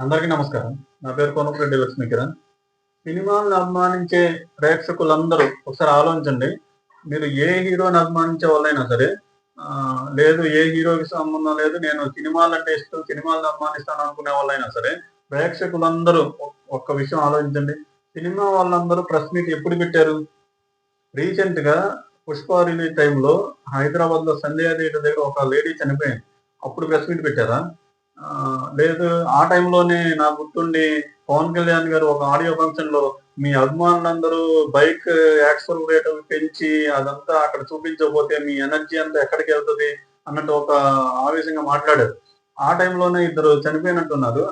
అందరికీ నమస్కారం. నా పేరు కొనపరెడ్డి లక్ష్మీకిరణ్ సినిమాలను అభిమానించే ప్రేక్షకులందరూ ఒకసారి ఆలోచించండి. మీరు ఏ హీరోని అభిమానించే వాళ్ళైనా సరే లేదు ఏ హీరోకి సంబంధం లేదు నేను సినిమాలు అంటే ఇష్టం సినిమాలను అభిమానిస్తాను అనుకునే వాళ్ళైనా సరే ప్రేక్షకులందరూ ఒ- ఒక్క విషయం ఆలోచించండి. సినిమా వాళ్ళందరూ ప్రెస్ మీట్ ఎప్పుడు పెట్టారు? రీసెంట్గా పుష్ప రిలీజ్ టైంలో హైదరాబాద్లో సంధ్యా థియేటర్ దగ్గర ఒక లేడీ చనిపోయింది అప్పుడు ప్రెస్ మీట్ పెట్టారా? లేదు ఆ టైంలోనే నా గుర్తుండి పవన్ కళ్యాణ్ గారు ఒక ఆడియో ఫంక్షన్లో మీ అభిమానులందరూ బైక్ యాక్సలరేటర్ పెంచి అదంతా అక్కడ చూపించకపోతే మీ ఎనర్జీ అంతా ఎక్కడికి వెళ్తుంది అన్నట్టు ఒక ఆవేశంగా మాట్లాడారు. ఆ టైంలోనే ఇద్దరు చనిపోయినట్టున్నారు.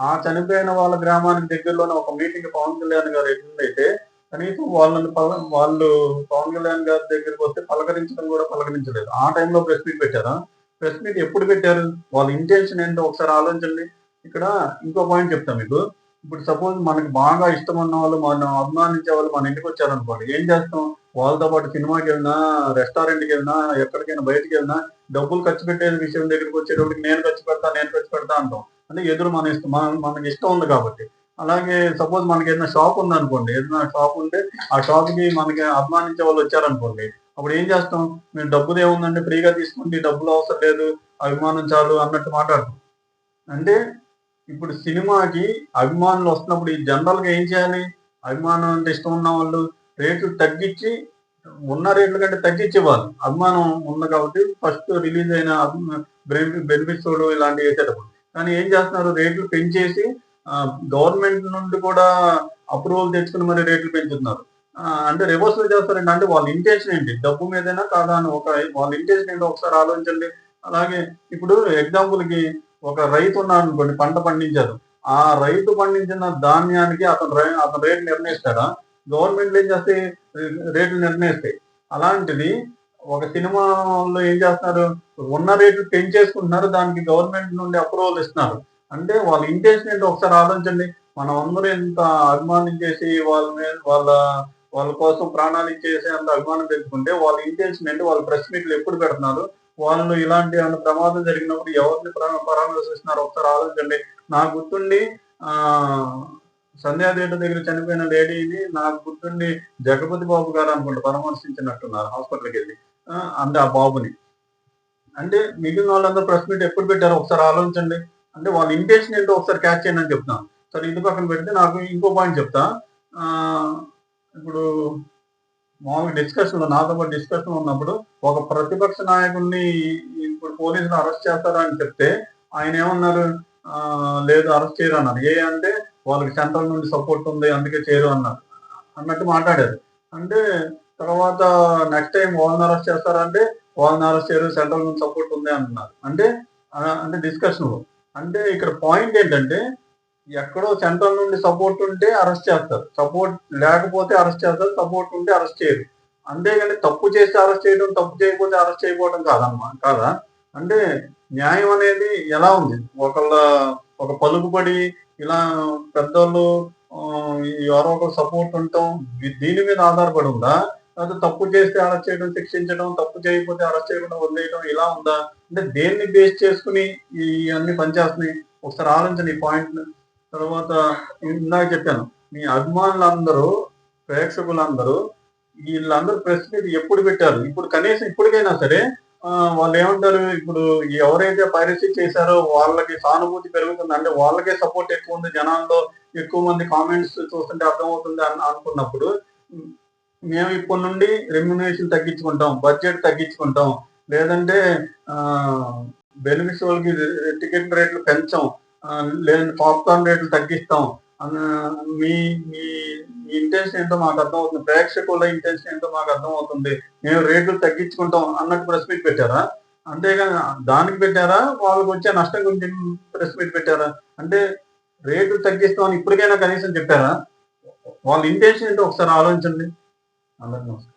ఆ చనిపోయిన వాళ్ళ గ్రామానికి దగ్గరలోనే ఒక మీటింగ్ పవన్ కళ్యాణ్ గారు ఎట్లయితే కనీసం వాళ్ళని పల- వాళ్ళు పవన్ కళ్యాణ్ గారి దగ్గరికి వస్తే పలకరించడం కూడా పలకరించలేదు. ఆ టైంలో ప్రెస్ మీట్ పెట్టారా? ప్రెస్ మీట్ ఎప్పుడు పెట్టారు? వాళ్ళ ఇంటెన్షన్ ఏంటో ఒకసారి ఆలోచించండి. ఇక్కడ ఇంకో పాయింట్ చెప్తాను మీకు. ఇప్పుడు సపోజ్ మనకి బాగా ఇష్టం ఉన్న వాళ్ళు మనం అభిమానించే వాళ్ళు మన ఇంటికి వచ్చారనుకోండి ఏం చేస్తాం? వాళ్ళతో పాటు సినిమాకి వెళ్ళినా రెస్టారెంట్కి వెళ్ళినా ఎక్కడికైనా బయటికి వెళ్ళినా డబ్బులు ఖర్చు పెట్టే విషయం దగ్గరికి వచ్చేటప్పటికి నేను ఖర్చు పెడతా నేను ఖర్చు పెడతా అంటాం. అంటే ఎదురు మన ఇష్టం మన మనకి ఇష్టం ఉంది కాబట్టి. అలాగే సపోజ్ మనకి ఏదైనా షాప్ ఉందనుకోండి ఏదైనా షాప్ ఉంటే ఆ షాప్కి మనకి అభిమానించే వాళ్ళు వచ్చారనుకోండి అప్పుడు ఏం చేస్తాం? మేము డబ్బులు ఏముందంటే ఫ్రీగా తీసుకుంటే డబ్బులు అవసరం లేదు అభిమానం చాలు అన్నట్టు మాట్లాడతాం. అంటే ఇప్పుడు సినిమాకి అభిమానులు వస్తున్నప్పుడు ఈ జనరల్గా ఏం చేయాలి? అభిమానం అంటే ఇష్టం ఉన్న వాళ్ళు రేట్లు తగ్గించి ఉన్న రేట్ల కంటే తగ్గించి ఇవ్వాలి. అభిమానం ఉంది కాబట్టి ఫస్ట్ రిలీజ్ అయిన బెనిఫిట్స్ ఇలాంటివి వేసేటప్పుడు. కానీ ఏం చేస్తున్నారు? రేట్లు పెంచేసి గవర్నమెంట్ నుండి కూడా అప్రూవల్ తెచ్చుకుని మరి రేట్లు పెంచుతున్నారు. అంటే రివర్స్లో చేస్తారండి. అంటే వాళ్ళ ఇంటెన్షన్ ఏంటి? డబ్బు మీదైనా కాదా అని ఒక వాళ్ళ ఇంటెన్షన్ ఏంటో ఒకసారి ఆలోచించండి. అలాగే ఇప్పుడు ఎగ్జాంపుల్కి ఒక రైతు ఉన్నాడు అనుకోండి పంట పండించారు ఆ రైతు పండించిన ధాన్యానికి అతను రై- అతను రేటు నిర్ణయిస్తాడా? గవర్నమెంట్ ఏం చేస్తే రేట్లు నిర్ణయిస్తాయి. అలాంటిది ఒక సినిమాలో ఏం చేస్తున్నారు? ఉన్న రేట్లు పెంచేసుకుంటున్నారు. దానికి గవర్నమెంట్ నుండి అప్రూవల్ ఇస్తున్నారు. అంటే వాళ్ళ ఇంటెన్షన్ ఏంటో ఒకసారి ఆలోచించండి. మనం అందరూ ఎంత అభిమానం చేసి వాళ్ళ మీద వాళ్ళ వాళ్ళ కోసం ప్రాణాలు ఇచ్చేసే అంత అభిమానం తెలుసుకుంటే వాళ్ళ ఇంటెన్షన్ ఏంటి? వాళ్ళ ప్రెస్ మీట్లు ఎప్పుడు పెడుతున్నారు? వాళ్ళు ఇలాంటి ఏమైనా ప్రమాదం జరిగినప్పుడు ఎవరిని పరామర్శిస్తున్నారు? ఒకసారి ఆలోచించండి. నాకు గుర్తుండి ఆ సంధ్యాదేట దగ్గర చనిపోయిన లేడీని నాకు గుర్తుండి జగపతి బాబు గారు అనుకుంటా పరామర్శించినట్టున్నారు హాస్పిటల్కి వెళ్ళి. అంటే ఆ బాబుని. అంటే మిగిలిన వాళ్ళందరూ ప్రెస్ మీట్ ఎప్పుడు పెట్టారో ఒకసారి ఆలోచించండి. అంటే వాళ్ళ ఇంటెన్షన్ ఏంటో ఒకసారి క్యాచ్ చేయండి అని చెప్తాను. సరే ఇది పక్కన పెడితే నాకు ఇంకో పాయింట్ చెప్తా. ఇప్పుడు మామూలుగా డిస్కషన్ నాతో పాటు డిస్కషన్ ఉన్నప్పుడు ఒక ప్రతిపక్ష నాయకుడిని ఇప్పుడు పోలీసులు అరెస్ట్ చేస్తారా అని చెప్తే ఆయన ఏమన్నారు? లేదు అరెస్ట్ చేయరు అన్నారు. ఏ అంటే వాళ్ళకి సెంట్రల్ నుండి సపోర్ట్ ఉంది అందుకే చేయరు అన్నారు. అన్నట్టు మాట్లాడారు. అంటే తర్వాత నెక్స్ట్ టైం వాళ్ళని అరెస్ట్ చేస్తారంటే వాళ్ళని అరెస్ట్ చేయరు సెంట్రల్ నుండి సపోర్ట్ ఉంది అంటున్నారు అంటే అంటే డిస్కషన్లో అంటే ఇక్కడ పాయింట్ ఏంటంటే ఎక్కడో సెంట్రల్ నుండి సపోర్ట్ ఉంటే అరెస్ట్ చేస్తారు. సపోర్ట్ లేకపోతే అరెస్ట్ చేస్తారు సపోర్ట్ ఉంటే అరెస్ట్ చేయరు. అంతేగాని తప్పు చేస్తే అరెస్ట్ చేయడం తప్పు చేయకపోతే అరెస్ట్ చేయకపోవడం కాదమ్మా కాదా? అంటే న్యాయం అనేది ఎలా ఉంది? ఒకళ్ళ ఒక పలుకుబడి ఇలా పెద్దోళ్ళు ఎవరో ఒకరు సపోర్ట్ ఉండటం దీని మీద ఆధారపడి ఉందా? లేకపోతే తప్పు చేస్తే అరెస్ట్ చేయడం శిక్షించడం తప్పు చేయకపోతే అరెస్ట్ చేయకుండా వదిలేయడం ఇలా ఉందా? అంటే దేన్ని బేస్ చేసుకుని ఈ అన్ని పనిచేస్తున్నాయి? ఒకసారి ఆలోచించండి ఈ పాయింట్ తర్వాత ఇందాక చెప్పాను మీ అభిమానులందరూ ప్రేక్షకులందరూ వీళ్ళందరూ ప్రెస్ మీట్ ఎప్పుడు పెట్టారు? ఇప్పుడు కనీసం ఇప్పటికైనా సరే వాళ్ళు ఏమంటారు ఇప్పుడు ఎవరైతే పైరసీ చేశారో వాళ్ళకి సానుభూతి పెరుగుతుంది అంటే వాళ్ళకే సపోర్ట్ ఎక్కువ ఉంది జనాల్లో ఎక్కువ మంది కామెంట్స్ చూస్తుంటే అర్థమవుతుంది అని అనుకున్నప్పుడు మేము ఇప్పటి నుండి రెమ్యునేషన్ తగ్గించుకుంటాం బడ్జెట్ తగ్గించుకుంటాం లేదంటే బెనిఫిషియల్కి టికెట్ రేట్లు పెంచాం లేదంటే పాప్కార్న్ రేట్లు తగ్గిస్తాం. మీ మీ మీ ఇంటెన్షన్ ఏంటో మాకు అర్థమవుతుంది. ప్రేక్షకుల ఇంటెన్షన్ ఏంటో మాకు అర్థమవుతుంది. మేము రేట్లు తగ్గించుకుంటాం అన్నట్టు ప్రెస్ మీట్ పెట్టారా? అంతేగాని దానికి పెట్టారా? వాళ్ళకి వచ్చే నష్టం గురించి ప్రెస్ మీట్ పెట్టారా? అంటే రేట్లు తగ్గిస్తామని ఇప్పటికైనా కనీసం చెప్పారా? వాళ్ళ ఇంటెన్షన్ ఏంటో ఒకసారి ఆలోచించండి. అందరికీ నమస్కారం.